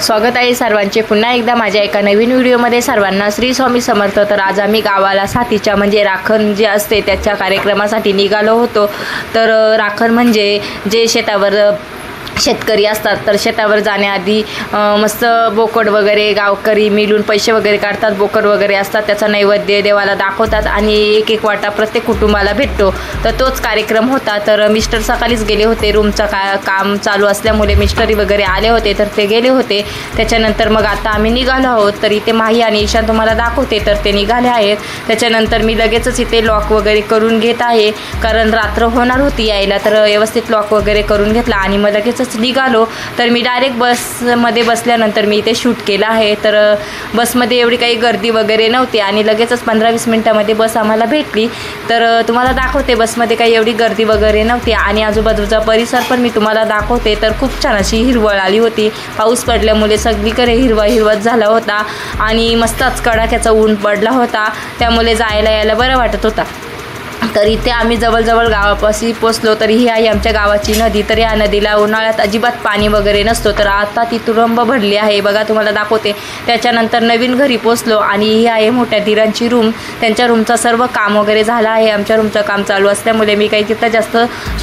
स्वागत आहे सर्वांचे. पुन्हा एकदा माझ्या एका नवीन व्हिडिओमध्ये सर्वांना श्री स्वामी समर्थ. तर आज आम्ही गावाला साथीच्या म्हणजे राखण जे असते त्याच्या कार्यक्रमासाठी निघालो होतो. तर राखण म्हणजे जे शेतावर शेतकरी असतात तर शेतावर जाण्याआधी मस्त बोकड वगैरे गावकरी मिळून पैसे वगैरे काढतात बोकड वगैरे असतात त्याचा नैवेद्य देवाला दाखवतात आणि एक एक वाटा प्रत्येक कुटुंबाला भेटतो. तर तोच कार्यक्रम होता. तर मिस्टर सकाळीच गेले होते. रूमचं का काम चालू असल्यामुळे मिस्टरी वगैरे आले होते तर ते गेले होते. त्याच्यानंतर मग आता आम्ही निघालो आहोत. तर इथे माही आणि ईशान तुम्हाला दाखवते तर ते निघाले आहेत. त्याच्यानंतर मी लगेचच इथे लॉक वगैरे करून घेत आहे. कारण रात्र होणार होती यायला तर व्यवस्थित लॉक वगैरे करून घेतला आणि मग लगेच तसंच निघालो तर मी डायरेक्ट बसमध्ये बसल्यानंतर मी इथे शूट केलं आहे. तर बसमध्ये एवढी काही गर्दी वगैरे नव्हती आणि लगेचच पंधरा वीस मिनटामध्ये बस आम्हाला भेटली. तर तुम्हाला दाखवते बसमध्ये काही एवढी गर्दी वगैरे नव्हती आणि आजूबाजूचा परिसर पण मी तुम्हाला दाखवते. तर खूप छान अशी हिरवळ आली होती. पाऊस पडल्यामुळे सगळीकडे हिरवा हिरवाच झाला होता आणि मस्तच कडाक्याचा ऊन पडला होता. त्यामुळे जायला यायला बरं वाटत होता. तर इथे आम्ही जवळजवळ गावापाशी पोचलो तर ही आहे आमच्या गावाची नदी तर या नदीला उन्हाळ्यात अजिबात पाणी वगैरे नसतो. तर आता ती तुरंब भरली आहे. बघा तुम्हाला दाखवते. त्याच्यानंतर नवीन घरी पोचलो आणि ही आहे मोठ्या धीरांची रूम त्यांच्या रूमचं सर्व काम वगैरे झालं आहे. आमच्या रूमचं काम चालू असल्यामुळे मी काही तिथं जास्त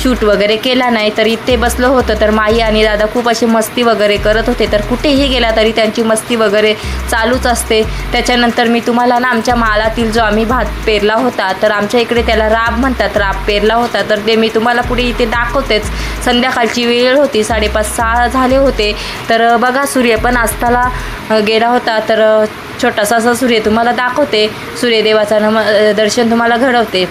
शूट वगैरे केला नाही. तर इथे बसलो होतं. तर माई आणि दादा खूप अशी मस्ती वगैरे करत होते. तर कुठेही गेला तरी त्यांची मस्ती वगैरे चालूच असते. त्याच्यानंतर मी तुम्हाला ना आमच्या मालातील जो आम्ही भात पेरला होता तर आमच्या इकडे त्याला राब म्हणतात राब पेरला होता. तर ते मी तुम्हाला पुढे इथे दाखवतेच. संध्याकाळची वेळ होती साडेपाच सहा झाले होते. तर बघा सूर्य पण आस्थाला गेला होता. तर छोटासा असा सूर्य तुम्हाला दाखवते. सूर्यदेवाचा नम दर्शन तुम्हाला घडवते.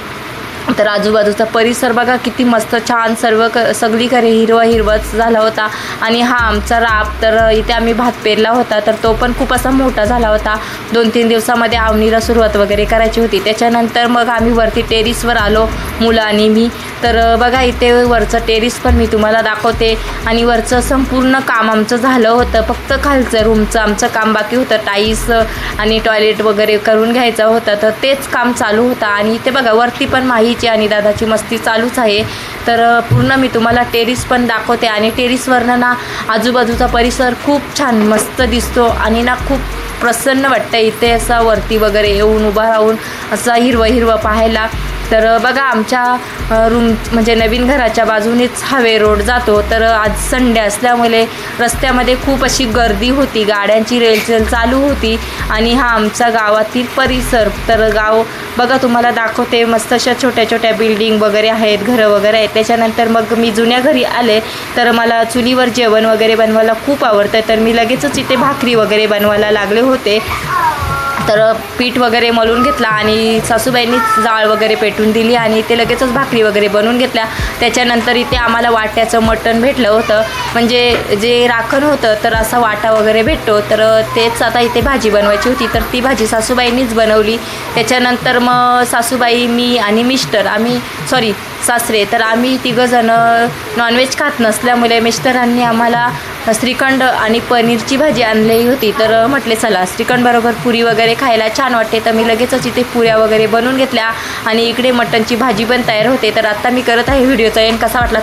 तर आजूबाजूचा परिसर बघा किती मस्त छान सर्व क सगळीकडे हिरवा हिरवाच झाला होता. आणि हा आमचा राब तर इथे आम्ही भात पेरला होता तर तो पण खूप असा मोठा झाला होता. दोन तीन दिवसामध्ये आवणीला सुरुवात वगैरे करायची होती. त्याच्यानंतर मग आम्ही वरती टेरिसवर आलो मुलं आणि मी. तर बघा इथे वरचं टेरिस पण मी तुम्हाला दाखवते. आणि वरचं संपूर्ण काम आमचं झालं होतं. फक्त खालचं रूमचं आमचं काम बाकी होतं. टाईस आणि टॉयलेट वगैरे करून घ्यायचं होतं. तर तेच काम चालू होतं. आणि इथे बघा वरती पण माहीची आणि दादाची मस्ती चालूच आहे. तर पूर्ण मी तुम्हाला टेरिस पण दाखवते. आणि टेरिसवरनं ना आजूबाजूचा परिसर खूप छान मस्त दिसतो. आणि ना खूप प्रसन्न वाटतं इथे असा वरती वगैरे येऊन उभा राहून असा हिरवं हिरवं पाहायला. तर बघा आमच्या रूम म्हणजे नवीन घराच्या बाजूनेच हवे रोड जातो. तर आज संडे असल्यामुळे रस्त्यामध्ये खूप अशी गर्दी होती. गाड्यांची रेलचेल चालू होती आणि हा आमचा गावातील परिसर. तर गाव बघा तुम्हाला दाखवते मस्त अशा छोट्या छोट्या बिल्डिंग वगैरे आहेत घरं वगैरे आहेत. त्याच्यानंतर मग मी जुन्या घरी आले. तर मला चुलीवर जेवण वगैरे बनवायला खूप आवडतं. तर मी लगेचच इथे भाकरी वगैरे बनवायला लागले होते. तर पीठ वगैरे मळून घेतला आणि सासूबाईंनी जाळ वगैरे पेटून दिली आणि ते लगेचच भाकरी वगैरे बनवून घेतल्या. त्याच्यानंतर इथे आम्हाला वाट्याचं मटण भेटलं होतं. म्हणजे जे राखण होतं तर असा वाटा वगैरे भेटतो. तर तेच आता इथे भाजी बनवायची होती. तर ती भाजी सासूबाईंनीच बनवली. त्याच्यानंतर मग सासूबाई मी आणि मिस्टर आम्ही सॉरी सासरे. तर आम्ही तिघंजणं नॉनव्हेज खात नसल्यामुळे मिस्टरांनी आम्हाला श्रीखंड आणि पनीरची भाजी आणलेली होती. तर म्हटले चला श्रीखंड बरोबर पुरी वगैरे खायला छान वाटते. तर मी लगेचच इथे पुऱ्या वगैरे बनवून घेतल्या आणि इकडे मटणची भाजी पण तयार होते. तर आत्ता मी करत आहे व्हिडिओचा. एन कसा वाटला